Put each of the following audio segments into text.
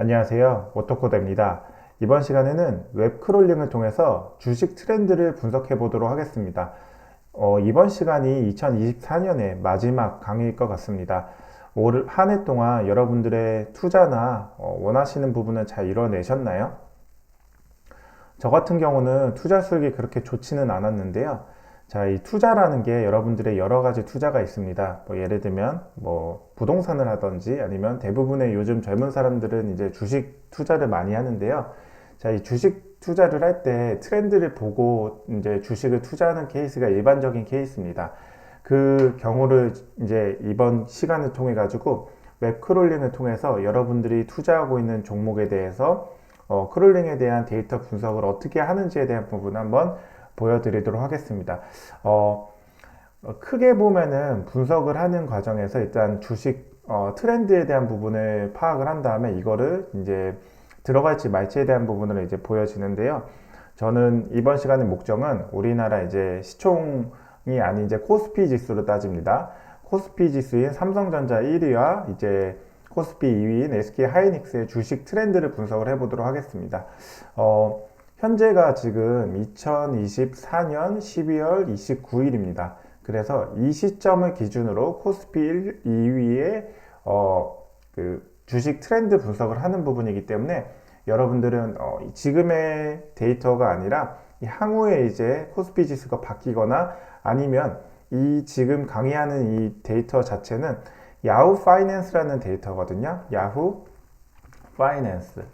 안녕하세요. 오토코드입니다. 이번 시간에는 웹 크롤링을 통해서 주식 트렌드를 분석해 보도록 하겠습니다. 어, 이번 시간이 2024년의 마지막 강의일 것 같습니다. 올 한 해 동안 여러분들의 투자나 어, 원하시는 부분을 잘 이뤄내셨나요? 저 같은 경우는 투자 수익이 그렇게 좋지는 않았는데요. 자, 이 투자라는 게 여러분들의 여러 가지 투자가 있습니다. 뭐 예를 들면 뭐 부동산을 하든지 아니면 대부분의 요즘 젊은 사람들은 이제 주식 투자를 많이 하는데요. 자, 이 주식 투자를 할 때 트렌드를 보고 이제 주식을 투자하는 케이스가 일반적인 케이스입니다. 그 경우를 이제 이번 시간을 통해 가지고 웹 크롤링을 통해서 여러분들이 투자하고 있는 종목에 대해서 어, 크롤링에 대한 데이터 분석을 어떻게 하는지에 대한 부분 한번 보여드리도록 하겠습니다. 어, 크게 보면은 분석을 하는 과정에서 일단 주식 어, 트렌드에 대한 부분을 파악을 한 다음에 이거를 이제 들어갈지 말지에 대한 부분을 이제 보여지는데요. 저는 이번 시간의 목적은 우리나라 이제 시총이 아닌 이제 코스피 지수로 따집니다. 코스피 지수인 삼성전자 1위와 이제 코스피 2위인 SK 하이닉스의 주식 트렌드를 분석을 해보도록 하겠습니다. 어, 현재가 지금 2024년 12월 29일입니다. 그래서 이 시점을 기준으로 코스피 1, 2위의 어, 그 주식 트렌드 분석을 하는 부분이기 때문에 여러분들은 어, 지금의 데이터가 아니라 향후에 이제 코스피 지수가 바뀌거나 아니면 이 지금 강의하는 이 데이터 자체는 야후 파이낸스라는 데이터거든요. 야후 파이낸스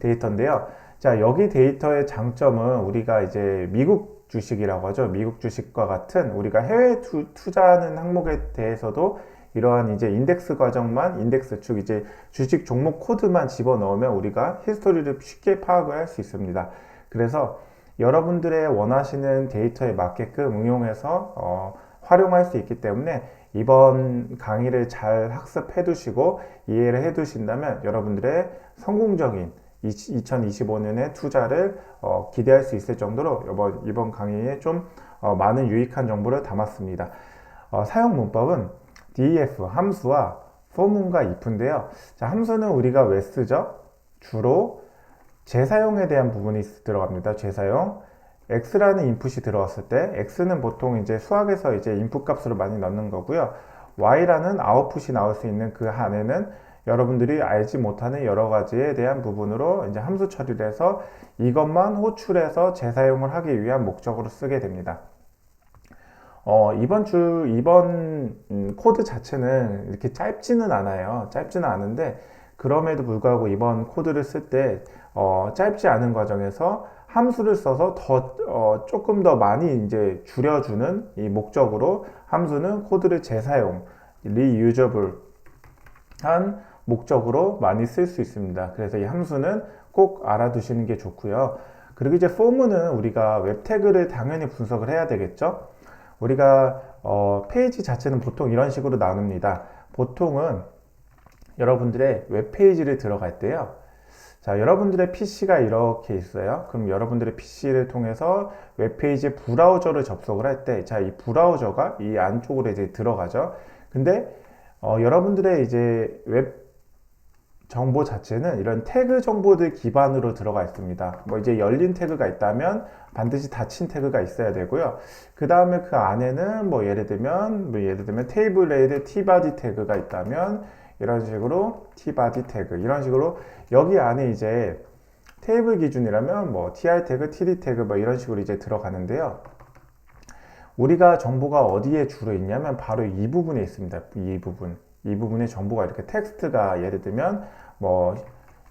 데이터인데요. 자, 여기 데이터의 장점은 우리가 이제 미국 주식이라고 하죠. 미국 주식과 같은 우리가 해외 투, 투자하는 항목에 대해서도 이러한 이제 인덱스 과정만 인덱스 축 이제 주식 종목 코드만 집어넣으면 우리가 히스토리를 쉽게 파악을 할 수 있습니다. 그래서 여러분들의 원하시는 데이터에 맞게끔 응용해서 어, 활용할 수 있기 때문에 이번 강의를 잘 학습해 두시고 이해를 해 두신다면 여러분들의 성공적인 2025년에 투자를 어, 기대할 수 있을 정도로 이번, 이번 강의에 좀 어, 많은 유익한 정보를 담았습니다. 어, 사용 문법은 def 함수와 for문과 if인데요. 자, 함수는 우리가 왜 쓰죠? 주로 재사용에 대한 부분이 들어갑니다. 재사용. x라는 인풋이 들어왔을 때 x는 보통 이제 수학에서 이제 인풋 값으로 많이 넣는 거고요. y라는 아웃풋이 나올 수 있는 그 안에는 여러분들이 알지 못하는 여러 가지에 대한 부분으로 이제 함수 처리를 해서 이것만 호출해서 재사용을 하기 위한 목적으로 쓰게 됩니다. 어, 이번 주, 이번 음, 코드 자체는 이렇게 짧지는 않아요. 짧지는 않은데, 그럼에도 불구하고 이번 코드를 쓸 때, 어, 짧지 않은 과정에서 함수를 써서 더, 어, 조금 더 많이 이제 줄여주는 이 목적으로 함수는 코드를 재사용, reusable 한 목적으로 많이 쓸 수 있습니다. 그래서 이 함수는 꼭 알아두시는 게 좋고요. 그리고 이제 포문은 우리가 웹 태그를 당연히 분석을 해야 되겠죠. 우리가 어, 페이지 자체는 보통 이런 식으로 나눕니다. 보통은 여러분들의 웹 페이지를 들어갈 때요. 자, 여러분들의 PC가 이렇게 있어요. 그럼 여러분들의 PC를 통해서 웹페이지 브라우저를 접속을 할 때, 자, 이 브라우저가 이 안쪽으로 이제 들어가죠. 근데 어, 여러분들의 이제 웹 정보 자체는 이런 태그 정보들 기반으로 들어가 있습니다. 뭐 이제 열린 태그가 있다면 반드시 닫힌 태그가 있어야 되고요. 그 다음에 그 안에는 뭐 예를 들면 뭐 예를 들면 테이블 레이드 tbody 태그가 있다면 이런 식으로 tbody 태그 이런 식으로 여기 안에 이제 테이블 기준이라면 뭐 tr 태그, td 태그 뭐 이런 식으로 이제 들어가는데요. 우리가 정보가 어디에 주로 있냐면 바로 이 부분에 있습니다. 이 부분. 이 부분에 정보가 이렇게 텍스트가 예를 들면 뭐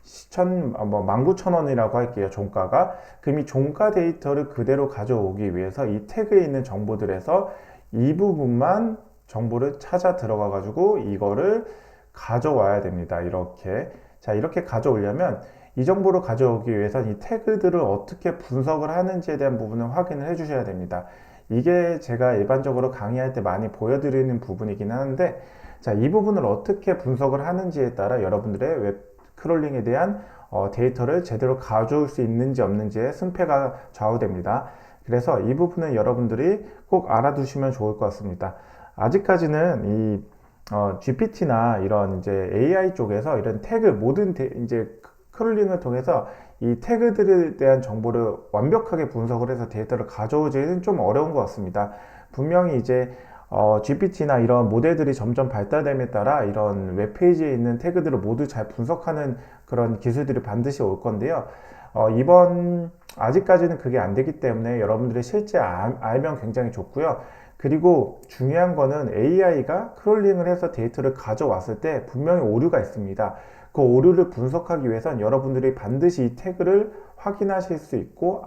시천 뭐 19,000원이라고 할게요. 종가가. 그럼 이 종가 데이터를 그대로 가져오기 위해서 이 태그에 있는 정보들에서 이 부분만 정보를 찾아 들어가 가지고 이거를 가져와야 됩니다. 이렇게. 자, 이렇게 가져오려면 이 정보를 가져오기 위해서는 이 태그들을 어떻게 분석을 하는지에 대한 부분을 확인을 해 주셔야 됩니다. 이게 제가 일반적으로 강의할 때 많이 보여드리는 부분이긴 하는데 자, 이 부분을 어떻게 분석을 하는지에 따라 여러분들의 웹 크롤링에 대한 어, 데이터를 제대로 가져올 수 있는지 없는지의 승패가 좌우됩니다. 그래서 이 부분은 여러분들이 꼭 알아두시면 좋을 것 같습니다. 아직까지는 이 어, GPT나 이런 이제 AI 쪽에서 이런 태그 모든 데, 이제 크롤링을 통해서 이 태그들에 대한 정보를 완벽하게 분석을 해서 데이터를 가져오지는 좀 어려운 것 같습니다. 분명히 이제 어, GPT나 이런 모델들이 점점 발달됨에 따라 이런 웹페이지에 있는 태그들을 모두 잘 분석하는 그런 기술들이 반드시 올 건데요. 어, 이번 아직까지는 그게 안 되기 때문에 여러분들이 실제 알, 알면 굉장히 좋고요. 그리고 중요한 거는 AI가 크롤링을 해서 데이터를 가져왔을 때 분명히 오류가 있습니다. 그 오류를 분석하기 위해선 여러분들이 반드시 이 태그를 확인하실 수 있고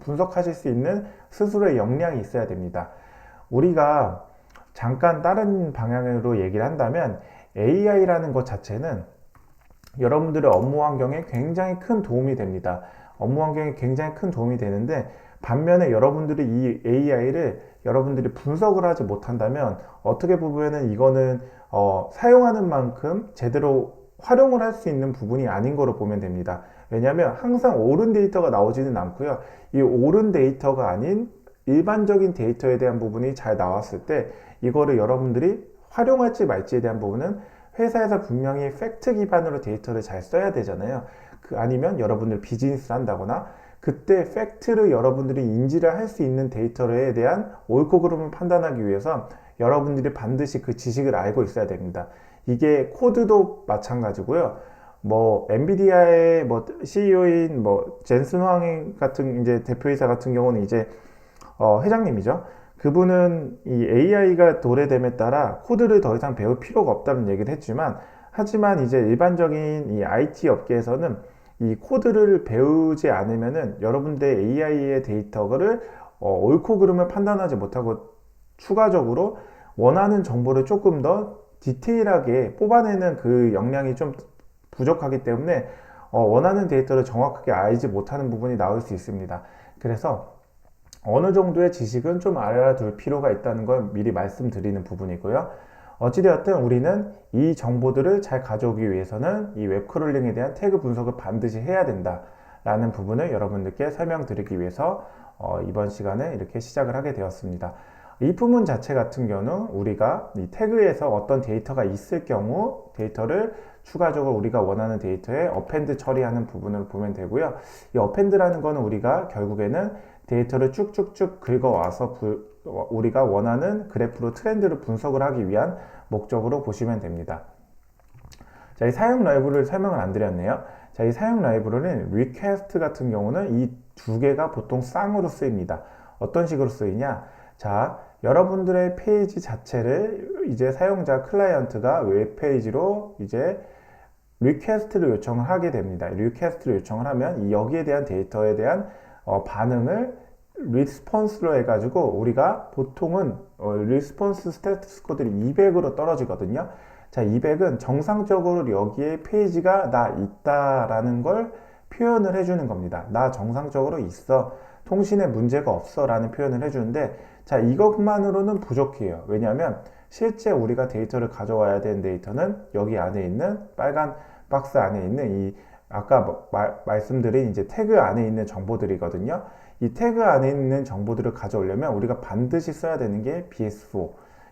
분석하실 수 있는 스스로의 역량이 있어야 됩니다. 우리가 잠깐 다른 방향으로 얘기를 한다면 AI라는 것 자체는 여러분들의 업무 환경에 굉장히 큰 도움이 됩니다. 업무 환경에 굉장히 큰 도움이 되는데 반면에 여러분들이 이 AI를 여러분들이 분석을 하지 못한다면 어떻게 보면은 이거는 어, 사용하는 만큼 제대로 활용을 할 수 있는 부분이 아닌 거로 보면 됩니다. 왜냐하면 항상 옳은 데이터가 나오지는 않고요. 이 옳은 데이터가 아닌 일반적인 데이터에 대한 부분이 잘 나왔을 때 이거를 여러분들이 활용할지 말지에 대한 부분은 회사에서 분명히 팩트 기반으로 데이터를 잘 써야 되잖아요. 그 아니면 여러분들 비즈니스를 한다거나 그때 팩트를 여러분들이 인지를 할 수 있는 데이터에 대한 옳고 그름을 판단하기 위해서 여러분들이 반드시 그 지식을 알고 있어야 됩니다. 이게 코드도 마찬가지고요. 뭐 엔비디아의 뭐 CEO인 뭐 젠슨 황 같은 이제 대표이사 같은 경우는 이제 어 회장님이죠. 그분은 이 AI가 도래됨에 따라 코드를 더 이상 배울 필요가 없다는 얘기를 했지만 하지만 이제 일반적인 이 IT 업계에서는 이 코드를 배우지 않으면은 여러분들 AI의 데이터를 어, 옳고 그름을 판단하지 못하고 추가적으로 원하는 정보를 조금 더 디테일하게 뽑아내는 그 역량이 좀 부족하기 때문에 어, 원하는 데이터를 정확하게 알지 못하는 부분이 나올 수 있습니다. 그래서 어느 정도의 지식은 좀 알아둘 필요가 있다는 걸 미리 말씀드리는 부분이고요. 어찌되었든 우리는 이 정보들을 잘 가져오기 위해서는 이 웹크롤링에 대한 태그 분석을 반드시 해야 된다. 라는 부분을 여러분들께 설명드리기 위해서 어, 이번 시간에 이렇게 시작을 하게 되었습니다. 이 부분 자체 같은 경우는 우리가 이 태그에서 어떤 데이터가 있을 경우 데이터를 추가적으로 우리가 원하는 데이터에 어펜드 처리하는 부분을 보면 되고요. 이 어펜드라는 거는 우리가 결국에는 데이터를 쭉쭉쭉 긁어와서 부, 우리가 원하는 그래프로 트렌드를 분석을 하기 위한 목적으로 보시면 됩니다. 자, 이 사용 라이브를 설명을 안 드렸네요. 자, 이 사용 라이브러는 리퀘스트 같은 경우는 이 두 개가 보통 쌍으로 쓰입니다. 어떤 식으로 쓰이냐? 자, 여러분들의 페이지 자체를 이제 사용자 클라이언트가 웹페이지로 이제 리퀘스트를 요청을 하게 됩니다. 리퀘스트를 요청을 하면 여기에 대한 데이터에 대한 어, 반응을 리스폰스로 해가지고 우리가 보통은 어, 리스폰스 스테이터스 코드를 200으로 떨어지거든요. 자, 200은 정상적으로 여기에 페이지가 나 있다라는 걸 표현을 해주는 겁니다. 나 정상적으로 있어. 통신에 문제가 없어. 라는 표현을 해주는데, 자, 이것만으로는 부족해요. 왜냐하면 실제 우리가 데이터를 가져와야 되는 데이터는 여기 안에 있는 빨간 박스 안에 있는 이 아까 뭐 말, 말씀드린 이제 태그 안에 있는 정보들이거든요. 이 태그 안에 있는 정보들을 가져오려면 우리가 반드시 써야 되는 게 BS4,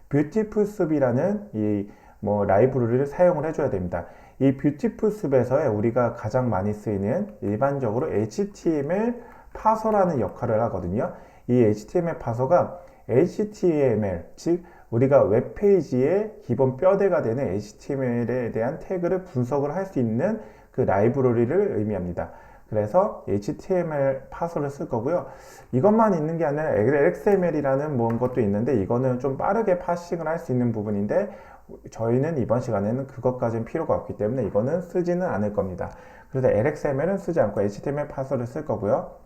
Beautiful Soup이라는 이 뭐 라이브러리를 사용을 해줘야 됩니다. 이 Beautiful Soup에서의 우리가 가장 많이 쓰이는 일반적으로 HTML 파서라는 역할을 하거든요. 이 HTML 파서가 HTML, 즉 우리가 웹페이지의 기본 뼈대가 되는 HTML에 대한 태그를 분석을 할 수 있는 그 라이브러리를 의미합니다. 그래서 HTML 파서를 쓸 거고요. 이것만 있는 게 아니라 XML이라는 뭔 것도 있는데 이거는 좀 빠르게 파싱을 할 수 있는 부분인데 저희는 이번 시간에는 그것까지는 필요가 없기 때문에 이거는 쓰지는 않을 겁니다. 그래서 LXML은 쓰지 않고 HTML 파서를 쓸 거고요.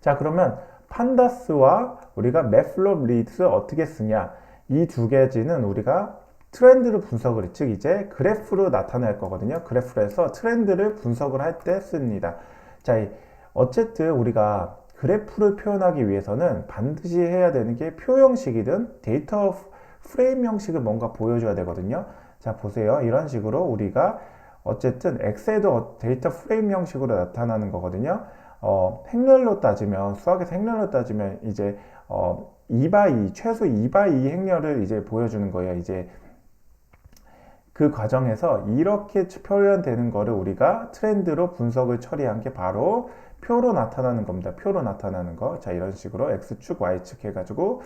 자 그러면 판다스와 우리가 맵플롭 리드스 어떻게 쓰냐 이두 가지는 우리가 트렌드를 분석을 즉 이제 그래프로 나타낼 거거든요. 그래프로 해서 트렌드를 분석을 할 때 씁니다. 자, 어쨌든 우리가 그래프를 표현하기 위해서는 반드시 해야 되는 게 표 형식이든 데이터 프레임 형식을 뭔가 보여줘야 되거든요. 자, 보세요. 이런 식으로 우리가 어쨌든 엑셀도 데이터 프레임 형식으로 나타나는 거거든요. 어, 행렬로 따지면, 수학에서 행렬로 따지면 이제 어, 2 by 2, 최소 2 by 2 행렬을 이제 보여주는 거예요. 이제 그 과정에서 이렇게 표현되는 거를 우리가 트렌드로 분석을 처리한 게 바로 표로 나타나는 겁니다. 표로 나타나는 거. 자, 이런 식으로 X축, Y축 해가지고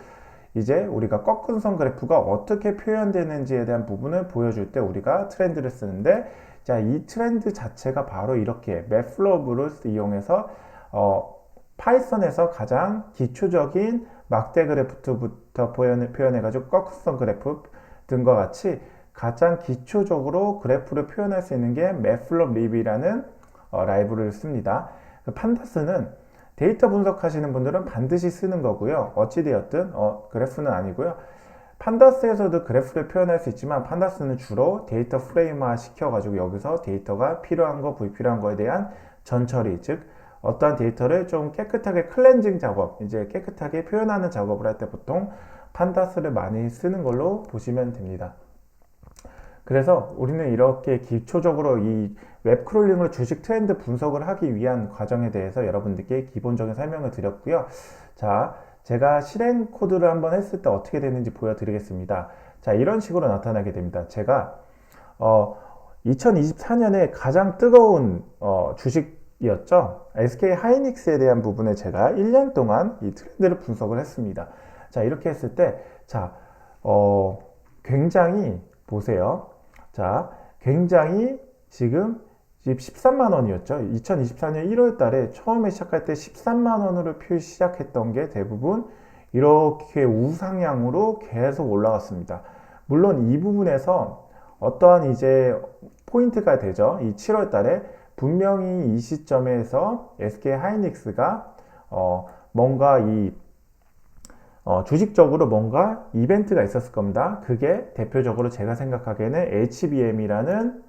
이제 우리가 꺾은 선 그래프가 어떻게 표현되는지에 대한 부분을 보여줄 때 우리가 트렌드를 쓰는데 자, 이 트렌드 자체가 바로 이렇게 맵플로브를 이용해서 어, 파이썬에서 가장 기초적인 막대 그래프부터 표현해, 표현해가지고 꺾은 선 그래프 등과 같이 가장 기초적으로 그래프를 표현할 수 있는 게 맵플롭 립이라는 어, 라이브를 씁니다. 그 판다스는 데이터 분석하시는 분들은 반드시 쓰는 거고요. 어찌되었든 어, 그래프는 아니고요. 판다스에서도 그래프를 표현할 수 있지만 판다스는 주로 데이터 프레임화 시켜가지고 여기서 데이터가 필요한 거, 불필요한 거에 대한 전처리, 즉 어떠한 데이터를 좀 깨끗하게 클렌징 작업, 이제 깨끗하게 표현하는 작업을 할 때 보통 판다스를 많이 쓰는 걸로 보시면 됩니다. 그래서 우리는 이렇게 기초적으로 이 웹크롤링으로 주식 트렌드 분석을 하기 위한 과정에 대해서 여러분들께 기본적인 설명을 드렸고요. 자, 제가 실행 코드를 한번 했을 때 어떻게 되는지 보여드리겠습니다. 자, 이런 식으로 나타나게 됩니다. 제가 어, 2024년에 가장 뜨거운 어, 주식이었죠. SK 하이닉스에 대한 부분에 제가 1년 동안 이 트렌드를 분석을 했습니다. 자, 이렇게 했을 때, 자, 어, 굉장히 보세요. 자, 굉장히 지금 13만 원이었죠. 2024년 1월 달에 처음에 시작할 때 13만 원으로 표 시작했던 게 대부분 이렇게 우상향으로 계속 올라갔습니다. 물론 이 부분에서 어떠한 이제 포인트가 되죠. 이 7월 달에 분명히 이 시점에서 SK 하이닉스가 어 뭔가 이 어, 주식적으로 뭔가 이벤트가 있었을 겁니다. 그게 대표적으로 제가 생각하기에는 HBM이라는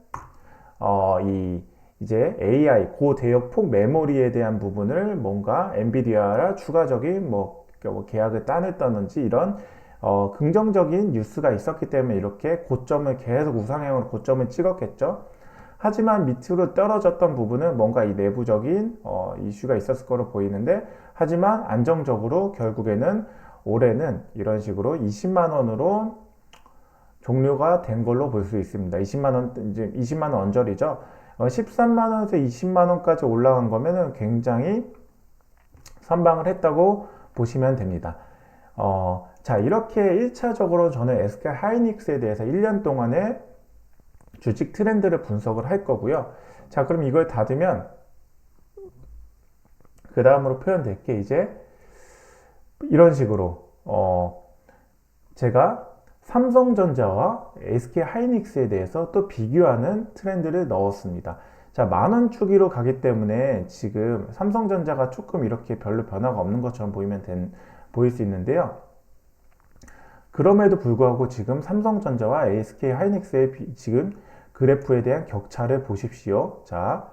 어, 이 이제 AI 고대역폭 메모리에 대한 부분을 뭔가 엔비디아라 추가적인 뭐, 뭐 계약을 따냈다든지 이런 어, 긍정적인 뉴스가 있었기 때문에 이렇게 고점을 계속 우상향으로 고점을 찍었겠죠. 하지만 밑으로 떨어졌던 부분은 뭔가 이 내부적인 어, 이슈가 있었을 거로 보이는데 하지만 안정적으로 결국에는 올해는 이런 식으로 20만 원으로 종료가 된 걸로 볼 수 있습니다. 20만 원 이제 20만 원 언저리죠. 13만 어, 원에서 20만 원까지 올라간 거면은 굉장히 선방을 했다고 보시면 됩니다. 어, 자, 이렇게 1차적으로 저는 SK 하이닉스에 대해서 1년 동안의 주식 트렌드를 분석을 할 거고요. 자, 그럼 이걸 닫으면 그 다음으로 표현될 게 이제 이런 식으로 어 제가 삼성전자와 SK 하이닉스에 대해서 또 비교하는 트렌드를 넣었습니다. 자, 만원 주기로 가기 때문에 지금 삼성전자가 조금 이렇게 별로 변화가 없는 것처럼 보이면 된, 보일 수 있는데요. 그럼에도 불구하고 지금 삼성전자와 SK 하이닉스의 비, 지금 그래프에 대한 격차를 보십시오. 자,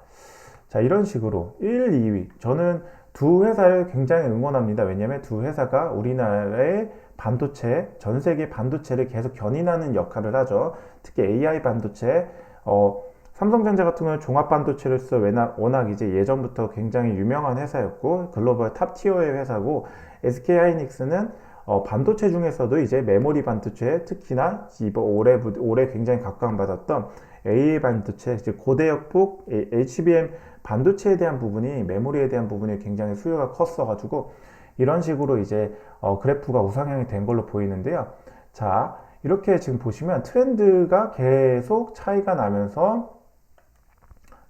자, 이런 식으로 1, 2위. 저는 두 회사를 굉장히 응원합니다. 왜냐하면 두 회사가 우리나라의 반도체, 전 세계 반도체를 계속 견인하는 역할을 하죠. 특히 AI 반도체, 어, 삼성전자 같은 경우는 종합 반도체로서 워낙, 이제 예전부터 굉장히 유명한 회사였고 글로벌 탑 티어의 회사고 SK 하이닉스는 어, 반도체 중에서도 이제 메모리 반도체 특히나 이번 올해 올해 굉장히 각광받았던 AA 반도체, 이제 고대역폭 HBM 반도체에 대한 부분이 메모리에 대한 부분이 굉장히 수요가 컸어가지고 이런 식으로 이제 어, 그래프가 우상향이 된 걸로 보이는데요. 자, 이렇게 지금 보시면 트렌드가 계속 차이가 나면서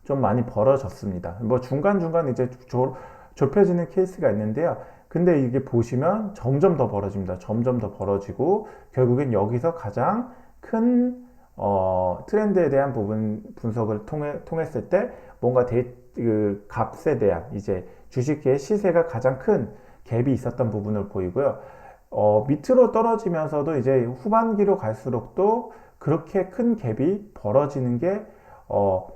좀 많이 벌어졌습니다. 뭐 중간중간 이제 조, 좁혀지는 케이스가 있는데요. 근데 이게 보시면 점점 더 벌어집니다. 점점 더 벌어지고 결국엔 여기서 가장 큰 어, 트렌드에 대한 부분 분석을 통해, 통했을 때 뭔가 데, 그 값에 대한 이제 주식의 시세가 가장 큰 갭이 있었던 부분을 보이고요. 어, 밑으로 떨어지면서도 이제 후반기로 갈수록 또 그렇게 큰 갭이 벌어지는 게 어,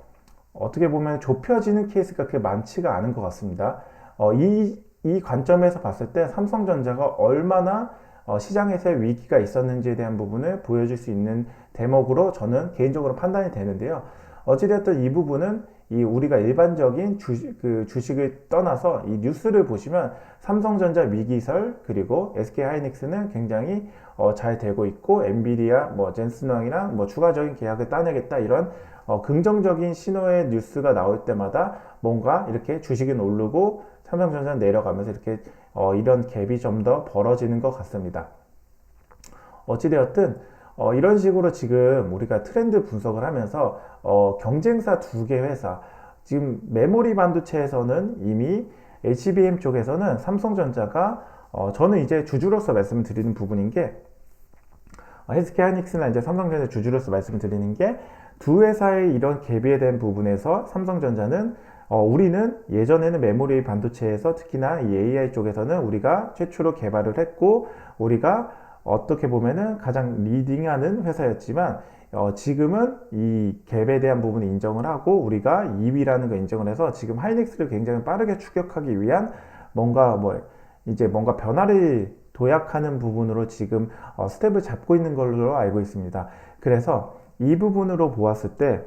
어떻게 보면 좁혀지는 케이스가 그렇게 많지가 않은 것 같습니다. 어, 이, 이 관점에서 봤을 때 삼성전자가 얼마나 어, 시장에서의 위기가 있었는지에 대한 부분을 보여줄 수 있는 대목으로 저는 개인적으로 판단이 되는데요. 어찌되었든 이 부분은 이 우리가 일반적인 주식, 그 주식을 떠나서 이 뉴스를 보시면 삼성전자 위기설 그리고 SK 하이닉스는 굉장히 어, 잘 되고 있고 엔비디아 뭐 젠슨왕이랑 뭐 추가적인 계약을 따내겠다 이런 어, 긍정적인 신호의 뉴스가 나올 때마다 뭔가 이렇게 주식은 오르고 삼성전자는 내려가면서 이렇게 어, 이런 갭이 좀 더 벌어지는 것 같습니다. 어찌되었든 어, 이런 식으로 지금 우리가 트렌드 분석을 하면서 어, 경쟁사 두 개 회사 지금 메모리 반도체에서는 이미 HBM 쪽에서는 삼성전자가 어, 저는 이제 주주로서 말씀드리는 부분인 게 어, SK 하이닉스나 이제 삼성전자 주주로서 말씀드리는 게 두 회사의 이런 갭에 대한 부분에서 삼성전자는 어, 우리는 예전에는 메모리 반도체에서 특히나 이 AI 쪽에서는 우리가 최초로 개발을 했고 우리가 어떻게 보면은 가장 리딩하는 회사였지만 어, 지금은 이 갭에 대한 부분을 인정을 하고 우리가 2위라는 걸 인정을 해서 지금 하이닉스를 굉장히 빠르게 추격하기 위한 뭔가 뭐 이제 뭔가 변화를 도약하는 부분으로 지금 어, 스텝을 잡고 있는 걸로 알고 있습니다. 그래서 이 부분으로 보았을 때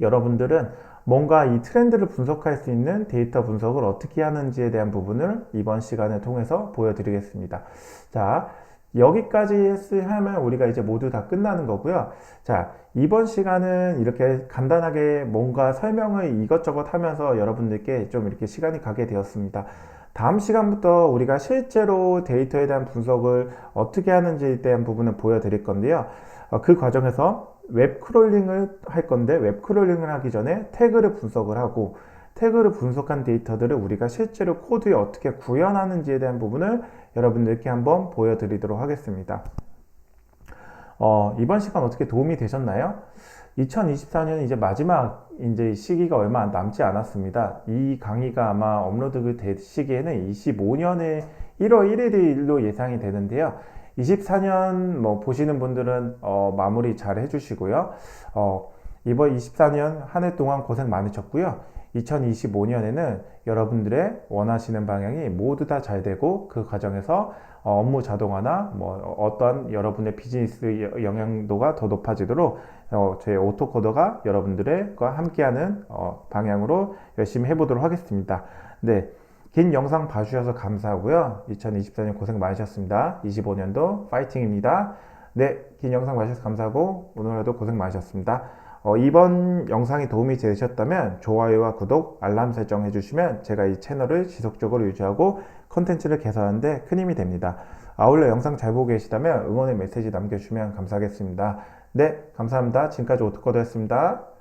여러분들은 뭔가 이 트렌드를 분석할 수 있는 데이터 분석을 어떻게 하는지에 대한 부분을 이번 시간을 통해서 보여드리겠습니다. 자, 여기까지 하면 우리가 이제 모두 다 끝나는 거고요. 자, 이번 시간은 이렇게 간단하게 뭔가 설명을 이것저것 하면서 여러분들께 좀 이렇게 시간이 가게 되었습니다. 다음 시간부터 우리가 실제로 데이터에 대한 분석을 어떻게 하는지에 대한 부분을 보여드릴 건데요. 어, 그 과정에서 웹 크롤링을 할 건데 웹 크롤링을 하기 전에 태그를 분석을 하고 태그를 분석한 데이터들을 우리가 실제로 코드에 어떻게 구현하는지에 대한 부분을 여러분들께 한번 보여드리도록 하겠습니다. 어, 이번 시간 어떻게 도움이 되셨나요? 2024년 이제 마지막 이제 시기가 얼마 남지 않았습니다. 이 강의가 아마 업로드 될 시기에는 25년의 1월 1일로 예상이 되는데요. 24년 뭐 보시는 분들은 어, 마무리 잘 해주시고요. 어, 이번 24년 한 해 동안 고생 많으셨고요. 2025년에는 여러분들의 원하시는 방향이 모두 다 잘 되고 그 과정에서 어, 업무 자동화나 뭐 어떤 여러분의 비즈니스 영향도가 더 높아지도록 어, 제 오토코더가 여러분들과 함께하는 어, 방향으로 열심히 해보도록 하겠습니다. 네. 긴 영상 봐주셔서 감사하고요. 2024년 고생 많으셨습니다. 25년도 파이팅입니다. 네, 긴 영상 봐주셔서 감사하고 오늘도 고생 많으셨습니다. 어, 이번 영상이 도움이 되셨다면 좋아요와 구독, 알람 설정 해주시면 제가 이 채널을 지속적으로 유지하고 컨텐츠를 개선하는데 큰 힘이 됩니다. 아울러 영상 잘 보고 계시다면 응원의 메시지 남겨주시면 감사하겠습니다. 네, 감사합니다. 지금까지 오토코드였습니다.